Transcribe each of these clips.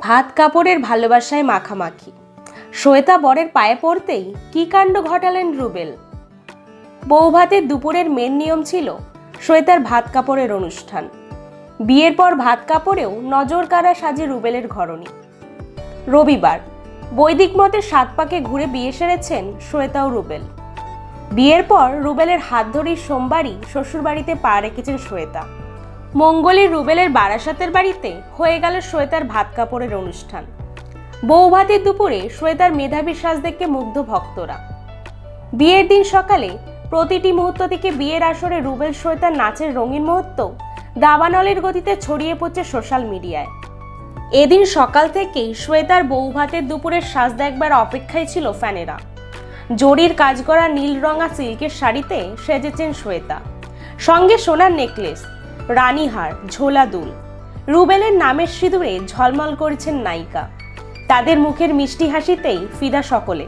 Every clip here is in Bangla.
ভাত কাপড়ের ভালোবাসায় মাখামাখি। শ্বেতা বরের পায়ে পড়তেই কি কাণ্ড ঘটালেন রুবেল? বউ ভাতের দুপুরের মেন নিয়ম ছিল শ্বেতার ভাত কাপড়ের অনুষ্ঠান। বিয়ের পর ভাত কাপড়েও নজর কাড়া সাজে রুবেলের ঘরণী। রবিবার, বৈদিক মতে সাত পাকে ঘুরে বিয়ে সেরেছেন শ্বেতা ও রুবেল। বিয়ের পর রুবেলের হাত ধরেই সোমবারই শ্বশুরবাড়িতে পা রেখেছেন শ্বেতা। মঙ্গলের রুবেলের বারাসাতের বাড়িতে হয়ে গেল শ্বেতার ভাত কাপড়ের অনুষ্ঠান। বউ ভাতের দুপুরে শ্বেতার মেধাবী সাজ দেখে মুগ্ধ ভক্তরা। বিয়ের দিন সকালে প্রতিটি মুহূর্ত থেকে বিয়ের আসরে রুবেল শ্বেতার নাচের রঙিন মুহূর্ত দাবানলের গতিতে ছড়িয়ে পড়ছে সোশ্যাল মিডিয়ায়। এদিন সকাল থেকেই শ্বেতার বউ ভাতের দুপুরের সাজ দেখবার অপেক্ষায় ছিল ফ্যানেরা। জরির কাজ করা নীল রঙা সিল্কের শাড়িতে সেজেছেন শ্বেতা। সঙ্গে সোনার নেকলেস রানীহার, ঝোলা দুল। রুবেলের নামের সিঁদুরে ঝলমল করেছেন নায়িকা। তাদের মুখের মিষ্টি হাসিতেই ফিদা সকলে।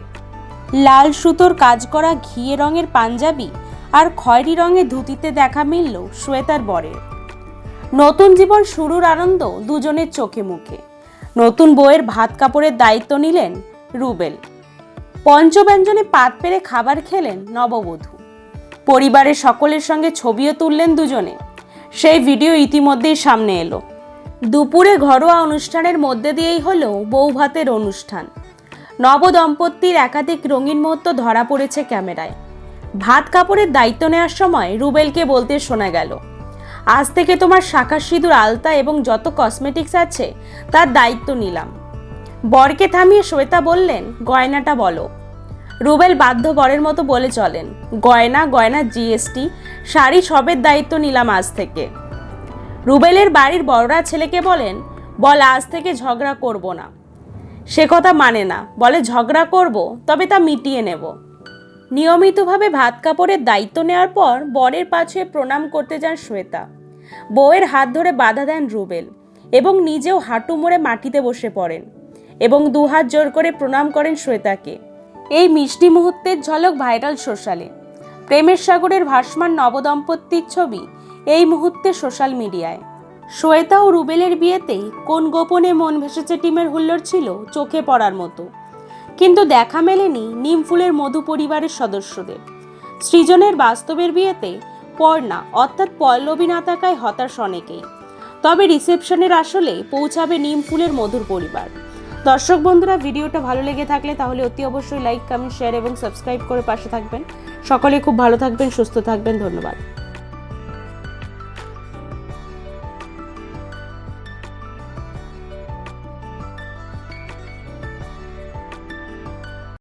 লাল সুতোর কাজ করা ঘিয়ে রঙের পাঞ্জাবি আর খয়েরি রঙের ধুতিতে দেখা মিলল শ্বেতার বরের। নতুন জীবন শুরুর আনন্দ দুজনের চোখে মুখে। নতুন বইয়ের ভাত কাপড়ের দায়িত্ব নিলেন রুবেল। পঞ্চব্যঞ্জনে পাত পেরে খাবার খেলেন নববধূ। পরিবারের সকলের সঙ্গে ছবিও তুললেন দুজনে। সেই ভিডিও ইতিমধ্যেই সামনে এলো। দুপুরে ঘরোয়া অনুষ্ঠানের মধ্যে দিয়েই হলো বউ ভাতের অনুষ্ঠান। নবদম্পতির একাধিক রঙিন মুহূর্ত ধরা পড়েছে ক্যামেরায়। ভাত কাপড়ের দায়িত্ব নেওয়ার সময় রুবেলকে বলতে শোনা গেল, আজ থেকে তোমার শাখা সিঁদুর, আলতা এবং যত কসমেটিক্স আছে, তার দায়িত্ব নিলাম। বরকে থামিয়ে শ্বেতা বললেন, গয়নাটা বলো। রুবেল বাধ্য বরের মতো বলে চলেন, গয়না গয়না জিএসটি শাড়ি সবের দায়িত্ব নিলাম আজ থেকে। রুবেলের বাড়ির বড়রা ছেলেকে বলেন, বল আজ থেকে ঝগড়া করব না। সে কথা মানে না, বলে ঝগড়া করব, তবে তা মিটিয়ে নেব। নিয়মিতভাবে ভাত কাপড়ের দায়িত্ব নেওয়ার পর বরের পাছে প্রণাম করতে যান শ্বেতা। বউয়ের হাত ধরে বাধা দেন রুবেল এবং নিজেও হাঁটু মুড়ে মাটিতে বসে পড়েন এবং দুহাত জোর করে প্রণাম করেন শ্বেতাকে। এই মিষ্টি মুহূর্তের ঝলক ভাইরাল সোশ্যালে। প্রেমের সাগরের ভাসমান নবদম্পতির ছবি এই মুহূর্তে সোশ্যাল মিডিয়ায়। শ্বেতা ও রুবেলের বিয়েতে কোন গোপনে মন ভেসেছে টিমের হুল্লোড় ছিল চোখে পড়ার মতো। কিন্তু দেখা মেলেনি নিম ফুলের মধু পরিবারের সদস্যদের। সৃজনের বাস্তবের বিয়েতে পর্ণা, অর্থাৎ পল্লবী না থাকায় হতাশ অনেকেই। তবে রিসেপশনের আসলে পৌঁছাবে নিম ফুলের মধুর পরিবার। দর্শক বন্ধুরা, ভিডিওটা ভালো লেগে থাকলে তাহলে অতি অবশ্যই লাইক কমেন্ট শেয়ার এবং সাবস্ক্রাইব করে পাশে থাকবেন। সকলে খুব ভালো থাকবেন, সুস্থ থাকবেন, ধন্যবাদ।